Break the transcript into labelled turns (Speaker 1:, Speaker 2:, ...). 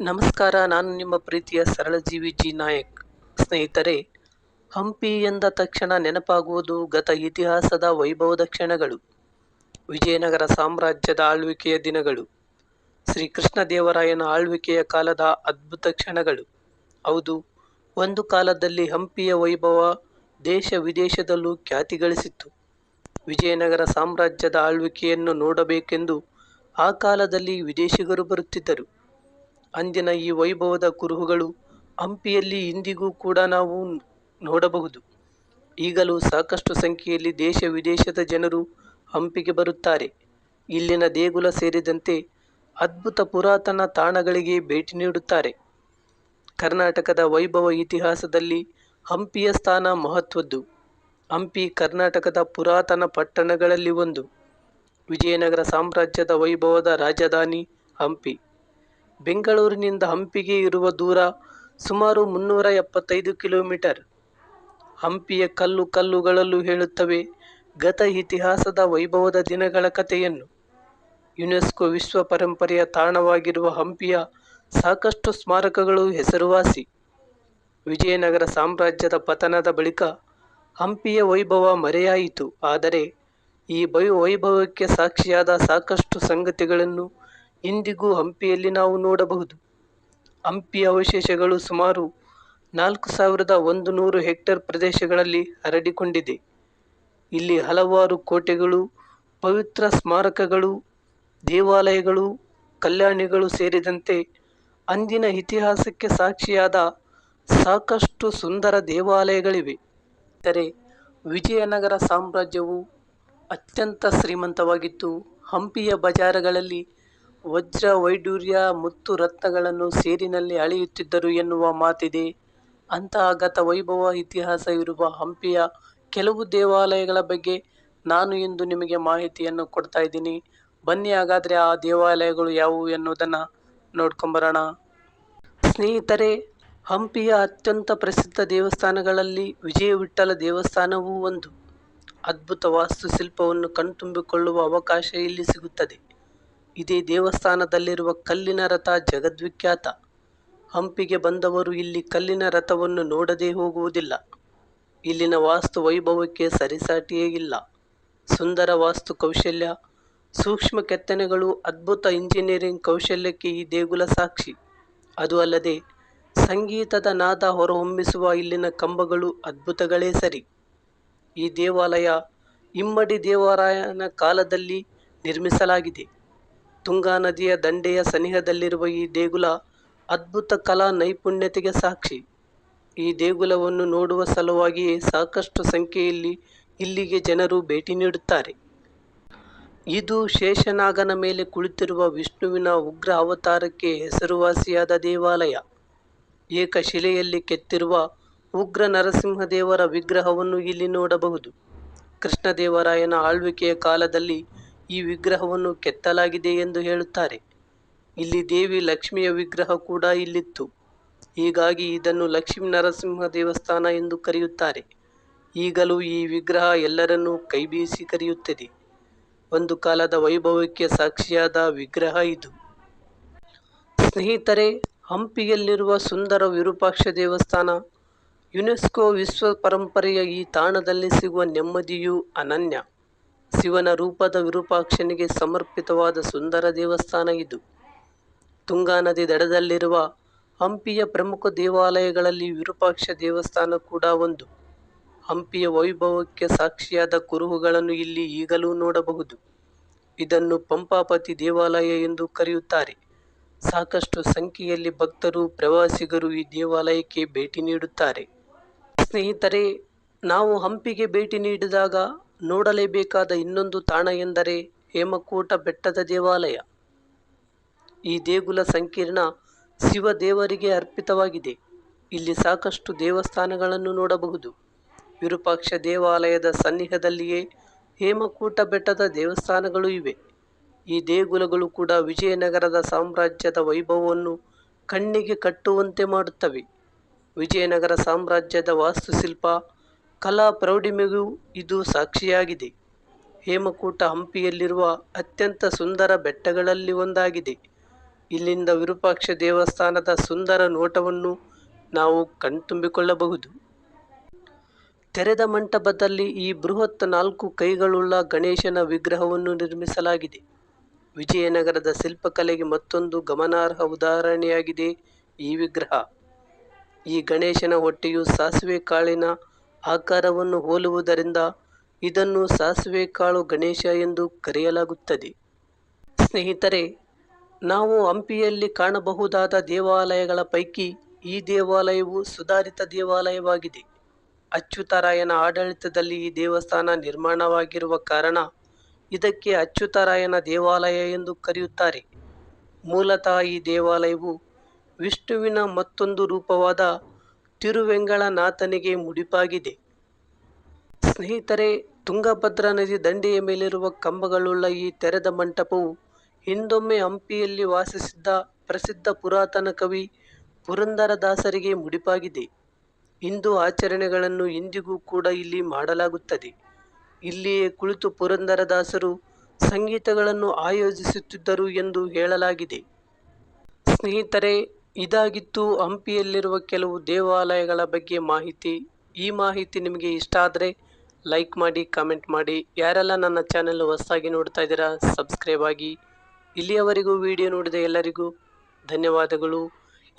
Speaker 1: ನಮಸ್ಕಾರ, ನಾನು ನಿಮ್ಮ ಪ್ರೀತಿಯ ಸರಳ ಜೀವಿ ಜಿ ನಾಯಕ್. ಸ್ನೇಹಿತರೆ, ಹಂಪಿ ಎಂದ ತಕ್ಷಣ ನೆನಪಾಗುವುದು ಗತ ಇತಿಹಾಸದ ವೈಭವದ ಕ್ಷಣಗಳು. ವಿಜಯನಗರ ಸಾಮ್ರಾಜ್ಯದ ಆಳ್ವಿಕೆಯ ದಿನಗಳು. ಶ್ರೀ ಕೃಷ್ಣದೇವರಾಯನ ಆಳ್ವಿಕೆಯ ಕಾಲದ ಅದ್ಭುತ ಕ್ಷಣಗಳು. ಹೌದು, ಒಂದು ಕಾಲದಲ್ಲಿ ಹಂಪಿಯ ವೈಭವ ದೇಶ ವಿದೇಶದಲ್ಲೂ ಖ್ಯಾತಿ ಗಳಿಸಿತ್ತು. ವಿಜಯನಗರ ಸಾಮ್ರಾಜ್ಯದ ಆಳ್ವಿಕೆಯನ್ನು ನೋಡಬೇಕೆಂದು ಆ ಕಾಲದಲ್ಲಿ ವಿದೇಶಿಗರು ಬರುತ್ತಿದ್ದರು. ಅಂದಿನ ಈ ವೈಭವದ ಕುರುಹುಗಳು ಹಂಪಿಯಲ್ಲಿ ಇಂದಿಗೂ ಕೂಡ ನಾವು ನೋಡಬಹುದು. ಈಗಲೂ ಸಾಕಷ್ಟು ಸಂಖ್ಯೆಯಲ್ಲಿ ದೇಶ ವಿದೇಶದ ಜನರು ಹಂಪಿಗೆ ಬರುತ್ತಾರೆ. ಇಲ್ಲಿನ ದೇಗುಲ ಸೇರಿದಂತೆ ಅದ್ಭುತ ಪುರಾತನ ತಾಣಗಳಿಗೆ ಭೇಟಿ ನೀಡುತ್ತಾರೆ. ಕರ್ನಾಟಕದ ವೈಭವ ಇತಿಹಾಸದಲ್ಲಿ ಹಂಪಿಯ ಸ್ಥಾನ ಮಹತ್ವದ್ದು. ಹಂಪಿ ಕರ್ನಾಟಕದ ಪುರಾತನ ಪಟ್ಟಣಗಳಲ್ಲಿ ಒಂದು. ವಿಜಯನಗರ ಸಾಮ್ರಾಜ್ಯದ ವೈಭವದ ರಾಜಧಾನಿ ಹಂಪಿ. ಬೆಂಗಳೂರಿನಿಂದ ಹಂಪಿಗೆ ಇರುವ ದೂರ ಸುಮಾರು ಮುನ್ನೂರ ಎಪ್ಪತ್ತೈದು ಕಿಲೋಮೀಟರ್. ಹಂಪಿಯ ಕಲ್ಲು ಕಲ್ಲುಗಳಲ್ಲೂ ಹೇಳುತ್ತವೆ ಗತ ಇತಿಹಾಸದ ವೈಭವದ ದಿನಗಳ ಕಥೆಯನ್ನು. ಯುನೆಸ್ಕೋ ವಿಶ್ವ ಪರಂಪರೆಯ ತಾಣವಾಗಿರುವ ಹಂಪಿಯ ಸಾಕಷ್ಟು ಸ್ಮಾರಕಗಳು ಹೆಸರುವಾಸಿ. ವಿಜಯನಗರ ಸಾಮ್ರಾಜ್ಯದ ಪತನದ ಬಳಿಕ ಹಂಪಿಯ ವೈಭವ ಮರೆಯಾಯಿತು, ಆದರೆ ಈ ವೈಭವಕ್ಕೆ ಸಾಕ್ಷಿಯಾದ ಸಾಕಷ್ಟು ಸಂಗತಿಗಳನ್ನು ಇಂದಿಗೂ ಹಂಪಿಯಲ್ಲಿ ನಾವು ನೋಡಬಹುದು. ಹಂಪಿಯ ಅವಶೇಷಗಳು ಸುಮಾರು ನಾಲ್ಕು ಸಾವಿರದ ಒಂದು ನೂರು ಹೆಕ್ಟೇರ್ ಪ್ರದೇಶಗಳಲ್ಲಿ ಹರಡಿಕೊಂಡಿದೆ. ಇಲ್ಲಿ ಹಲವಾರು ಕೋಟೆಗಳು, ಪವಿತ್ರ ಸ್ಮಾರಕಗಳು, ದೇವಾಲಯಗಳು, ಕಲ್ಯಾಣಿಗಳು ಸೇರಿದಂತೆ ಅಂದಿನ ಇತಿಹಾಸಕ್ಕೆ ಸಾಕ್ಷಿಯಾದ ಸಾಕಷ್ಟು ಸುಂದರ ದೇವಾಲಯಗಳಿವೆ. ಆದರೆ ವಿಜಯನಗರ ಸಾಮ್ರಾಜ್ಯವು ಅತ್ಯಂತ ಶ್ರೀಮಂತವಾಗಿತ್ತು ಹಂಪಿಯ ಬಜಾರಗಳಲ್ಲಿ ವಜ್ರ ವೈಡೂರ್ಯ ಮುತ್ತು ರತ್ನಗಳನ್ನು ಸೇರಿನಲ್ಲಿ ಅಳೆಯುತ್ತಿದ್ದರು ಎನ್ನುವ ಮಾತಿದೆ. ಅಂತಹ ಗತ ವೈಭವ ಇತಿಹಾಸ ಇರುವ ಹಂಪಿಯ ಕೆಲವು ದೇವಾಲಯಗಳ ಬಗ್ಗೆ ನಾನು ಇಂದು ನಿಮಗೆ ಮಾಹಿತಿಯನ್ನು ಕೊಡ್ತಾ ಇದ್ದೀನಿ. ಬನ್ನಿ ಹಾಗಾದರೆ ಆ ದೇವಾಲಯಗಳು ಯಾವುವು ಎನ್ನುವುದನ್ನು ನೋಡ್ಕೊಂಬರೋಣ. ಸ್ನೇಹಿತರೆ, ಹಂಪಿಯ ಅತ್ಯಂತ ಪ್ರಸಿದ್ಧ ದೇವಸ್ಥಾನಗಳಲ್ಲಿ ವಿಜಯ ವಿಠ್ಠಲ ದೇವಸ್ಥಾನವೂ ಒಂದು. ಅದ್ಭುತ ವಾಸ್ತುಶಿಲ್ಪವನ್ನು ಕಣ್ತುಂಬಿಕೊಳ್ಳುವ ಅವಕಾಶ ಇಲ್ಲಿ ಸಿಗುತ್ತದೆ. ಇದೇ ದೇವಸ್ಥಾನದಲ್ಲಿರುವ ಕಲ್ಲಿನ ರಥ ಜಗದ್ವಿಖ್ಯಾತ. ಹಂಪಿಗೆ ಬಂದವರು ಇಲ್ಲಿ ಕಲ್ಲಿನ ರಥವನ್ನು ನೋಡದೇ ಹೋಗುವುದಿಲ್ಲ. ಇಲ್ಲಿನ ವಾಸ್ತು ವೈಭವಕ್ಕೆ ಸರಿಸಾಟಿಯೇ ಇಲ್ಲ. ಸುಂದರ ವಾಸ್ತು ಕೌಶಲ್ಯ, ಸೂಕ್ಷ್ಮ ಕೆತ್ತನೆಗಳು, ಅದ್ಭುತ ಇಂಜಿನಿಯರಿಂಗ್ ಕೌಶಲ್ಯಕ್ಕೆ ಈ ದೇಗುಲ ಸಾಕ್ಷಿ. ಅದು ಅಲ್ಲದೆ, ಸಂಗೀತದ ನಾದ ಹೊರಹೊಮ್ಮಿಸುವ ಇಲ್ಲಿನ ಕಂಬಗಳು ಅದ್ಭುತಗಳೇ ಸರಿ. ಈ ದೇವಾಲಯ ಇಮ್ಮಡಿ ದೇವರಾಯನ ಕಾಲದಲ್ಲಿ ನಿರ್ಮಿಸಲಾಗಿದೆ. ತುಂಗಾ ನದಿಯ ದಂಡೆಯ ಸನಿಹದಲ್ಲಿರುವ ಈ ದೇಗುಲ ಅದ್ಭುತ ಕಲಾ ನೈಪುಣ್ಯತೆಗೆ ಸಾಕ್ಷಿ. ಈ ದೇಗುಲವನ್ನು ನೋಡುವ ಸಲುವಾಗಿಯೇ ಸಾಕಷ್ಟು ಸಂಖ್ಯೆಯಲ್ಲಿ ಇಲ್ಲಿಗೆ ಜನರು ಭೇಟಿ ನೀಡುತ್ತಾರೆ. ಇದು ಶೇಷನಾಗನ ಮೇಲೆ ಕುಳಿತಿರುವ ವಿಷ್ಣುವಿನ ಉಗ್ರ ಅವತಾರಕ್ಕೆ ಹೆಸರುವಾಸಿಯಾದ ದೇವಾಲಯ. ಏಕಶಿಲೆಯಲ್ಲಿ ಕೆತ್ತಿರುವ ಉಗ್ರ ನರಸಿಂಹದೇವರ ವಿಗ್ರಹವನ್ನು ಇಲ್ಲಿ ನೋಡಬಹುದು. ಕೃಷ್ಣದೇವರಾಯನ ಆಳ್ವಿಕೆಯ ಕಾಲದಲ್ಲಿ ಈ ವಿಗ್ರಹವನ್ನು ಕೆತ್ತಲಾಗಿದೆ ಎಂದು ಹೇಳುತ್ತಾರೆ. ಇಲ್ಲಿ ದೇವಿ ಲಕ್ಷ್ಮಿಯ ವಿಗ್ರಹ ಕೂಡ ಇಲ್ಲಿತ್ತು. ಹೀಗಾಗಿ ಇದನ್ನು ಲಕ್ಷ್ಮೀ ನರಸಿಂಹ ದೇವಸ್ಥಾನ ಎಂದು ಕರೆಯುತ್ತಾರೆ. ಈಗಲೂ ಈ ವಿಗ್ರಹ ಎಲ್ಲರನ್ನೂ ಕೈಬೀಸಿ ಕರೆಯುತ್ತದೆ. ಒಂದು ಕಾಲದ ವೈಭವಕ್ಕೆ ಸಾಕ್ಷಿಯಾದ ವಿಗ್ರಹ ಇದು. ಸ್ನೇಹಿತರೆ, ಹಂಪಿಯಲ್ಲಿರುವ ಸುಂದರ ವಿರೂಪಾಕ್ಷ ದೇವಸ್ಥಾನ, ಯುನೆಸ್ಕೋ ವಿಶ್ವ ಪರಂಪರೆಯ ಈ ತಾಣದಲ್ಲಿ ಸಿಗುವ ನೆಮ್ಮದಿಯು ಅನನ್ಯ. ಶಿವನ ರೂಪದ ವಿರೂಪಾಕ್ಷನಿಗೆ ಸಮರ್ಪಿತವಾದ ಸುಂದರ ದೇವಸ್ಥಾನ ಇದು. ತುಂಗಾ ನದಿ ದಡದಲ್ಲಿರುವ ಹಂಪಿಯ ಪ್ರಮುಖ ದೇವಾಲಯಗಳಲ್ಲಿ ವಿರೂಪಾಕ್ಷ ದೇವಸ್ಥಾನ ಕೂಡ ಒಂದು. ಹಂಪಿಯ ವೈಭವಕ್ಕೆ ಸಾಕ್ಷಿಯಾದ ಕುರುಹುಗಳನ್ನು ಇಲ್ಲಿ ಈಗಲೂ ನೋಡಬಹುದು. ಇದನ್ನು ಪಂಪಾಪತಿ ದೇವಾಲಯ ಎಂದು ಕರೆಯುತ್ತಾರೆ. ಸಾಕಷ್ಟು ಸಂಖ್ಯೆಯಲ್ಲಿ ಭಕ್ತರು, ಪ್ರವಾಸಿಗರು ಈ ದೇವಾಲಯಕ್ಕೆ ಭೇಟಿ ನೀಡುತ್ತಾರೆ. ಸ್ನೇಹಿತರೆ, ನಾವು ಹಂಪಿಗೆ ಭೇಟಿ ನೀಡಿದಾಗ ನೋಡಲೇಬೇಕಾದ ಇನ್ನೊಂದು ತಾಣ ಎಂದರೆ ಹೇಮಕೂಟ ಬೆಟ್ಟದ ದೇವಾಲಯ. ಈ ದೇಗುಲ ಸಂಕೀರ್ಣ ಶಿವ ದೇವರಿಗೆ ಅರ್ಪಿತವಾಗಿದೆ. ಇಲ್ಲಿ ಸಾಕಷ್ಟು ದೇವಸ್ಥಾನಗಳನ್ನು ನೋಡಬಹುದು. ವಿರೂಪಾಕ್ಷ ದೇವಾಲಯದ ಸನ್ನಿಹದಲ್ಲಿಯೇ ಹೇಮಕೂಟ ಬೆಟ್ಟದ ದೇವಸ್ಥಾನಗಳು ಇವೆ. ಈ ದೇಗುಲಗಳು ಕೂಡ ವಿಜಯನಗರದ ಸಾಮ್ರಾಜ್ಯದ ವೈಭವವನ್ನು ಕಣ್ಣಿಗೆ ಕಟ್ಟುವಂತೆ ಮಾಡುತ್ತವೆ. ವಿಜಯನಗರ ಸಾಮ್ರಾಜ್ಯದ ವಾಸ್ತುಶಿಲ್ಪ ಕಲಾ ಪ್ರೌಢಿಮೆಗೂ ಇದು ಸಾಕ್ಷಿಯಾಗಿದೆ. ಹೇಮಕೂಟ ಹಂಪಿಯಲ್ಲಿರುವ ಅತ್ಯಂತ ಸುಂದರ ಬೆಟ್ಟಗಳಲ್ಲಿ ಒಂದಾಗಿದೆ. ಇಲ್ಲಿಂದ ವಿರೂಪಾಕ್ಷ ದೇವಸ್ಥಾನದ ಸುಂದರ ನೋಟವನ್ನು ನಾವು ಕಣ್ತುಂಬಿಕೊಳ್ಳಬಹುದು. ತೆರೆದ ಮಂಟಪದಲ್ಲಿ ಈ ಬೃಹತ್ ನಾಲ್ಕು ಕೈಗಳುಳ್ಳ ಗಣೇಶನ ವಿಗ್ರಹವನ್ನು ನಿರ್ಮಿಸಲಾಗಿದೆ. ವಿಜಯನಗರದ ಶಿಲ್ಪಕಲೆಗೆ ಮತ್ತೊಂದು ಗಮನಾರ್ಹ ಉದಾಹರಣೆಯಾಗಿದೆ ಈ ವಿಗ್ರಹ. ಈ ಗಣೇಶನ ಹೊಟ್ಟೆಯು ಸಾಸಿವೆ ಕಾಳಿನ ಆಕಾರವನ್ನು ಹೋಲುವುದರಿಂದ ಇದನ್ನು ಸಾಸಿವೆ ಕಾಳು ಗಣೇಶ ಎಂದು ಕರೆಯಲಾಗುತ್ತದೆ. ಸ್ನೇಹಿತರೆ, ನಾವು ಹಂಪಿಯಲ್ಲಿ ಕಾಣಬಹುದಾದ ದೇವಾಲಯಗಳ ಪೈಕಿ ಈ ದೇವಾಲಯವು ಸುಧಾರಿತ ದೇವಾಲಯವಾಗಿದೆ. ಅಚ್ಯುತರಾಯನ ಆಡಳಿತದಲ್ಲಿ ಈ ದೇವಸ್ಥಾನ ನಿರ್ಮಾಣವಾಗಿರುವ ಕಾರಣ ಇದಕ್ಕೆ ಅಚ್ಯುತರಾಯನ ದೇವಾಲಯ ಎಂದು ಕರೆಯುತ್ತಾರೆ. ಮೂಲತಃ ಈ ದೇವಾಲಯವು ವಿಷ್ಣುವಿನ ಮತ್ತೊಂದು ರೂಪವಾದ ತಿರುವೆಂಗಳನಾಥನಿಗೆ ಮುಡಿಪಾಗಿದೆ. ಸ್ನೇಹಿತರೆ, ತುಂಗಭದ್ರಾ ನದಿ ದಂಡೆಯ ಮೇಲಿರುವ ಕಂಬಗಳುಳ್ಳ ಈ ತೆರೆದ ಮಂಟಪವು ಹಿಂದೊಮ್ಮೆ ಹಂಪಿಯಲ್ಲಿ ವಾಸಿಸಿದ್ದ ಪ್ರಸಿದ್ಧ ಪುರಾತನ ಕವಿ ಪುರಂದರದಾಸರಿಗೆ ಮುಡಿಪಾಗಿದೆ. ಹಿಂದೂ ಆಚರಣೆಗಳನ್ನು ಇಂದಿಗೂ ಕೂಡ ಇಲ್ಲಿ ಮಾಡಲಾಗುತ್ತದೆ. ಇಲ್ಲಿಯೇ ಕುಳಿತು ಪುರಂದರದಾಸರು ಸಂಗೀತಗಳನ್ನು ಆಯೋಜಿಸುತ್ತಿದ್ದರು ಎಂದು ಹೇಳಲಾಗಿದೆ. ಸ್ನೇಹಿತರೆ ಇದಾಗಿತ್ತು ಹಂಪಿಯಲ್ಲಿರುವ ಕೆಲವು ದೇವಾಲಯಗಳ ಬಗ್ಗೆ ಮಾಹಿತಿ. ಈ ಮಾಹಿತಿ ನಿಮಗೆ ಇಷ್ಟ ಆದರೆ ಲೈಕ್ ಮಾಡಿ, ಕಾಮೆಂಟ್ ಮಾಡಿ. ಯಾರೆಲ್ಲ ನನ್ನ ಚಾನೆಲ್ ಹೊಸದಾಗಿ ನೋಡ್ತಾ ಇದ್ದೀರಾ, ಸಬ್ಸ್ಕ್ರೈಬ್ ಆಗಿ. ಇಲ್ಲಿಯವರೆಗೂ ವಿಡಿಯೋ ನೋಡಿದ ಎಲ್ಲರಿಗೂ ಧನ್ಯವಾದಗಳು.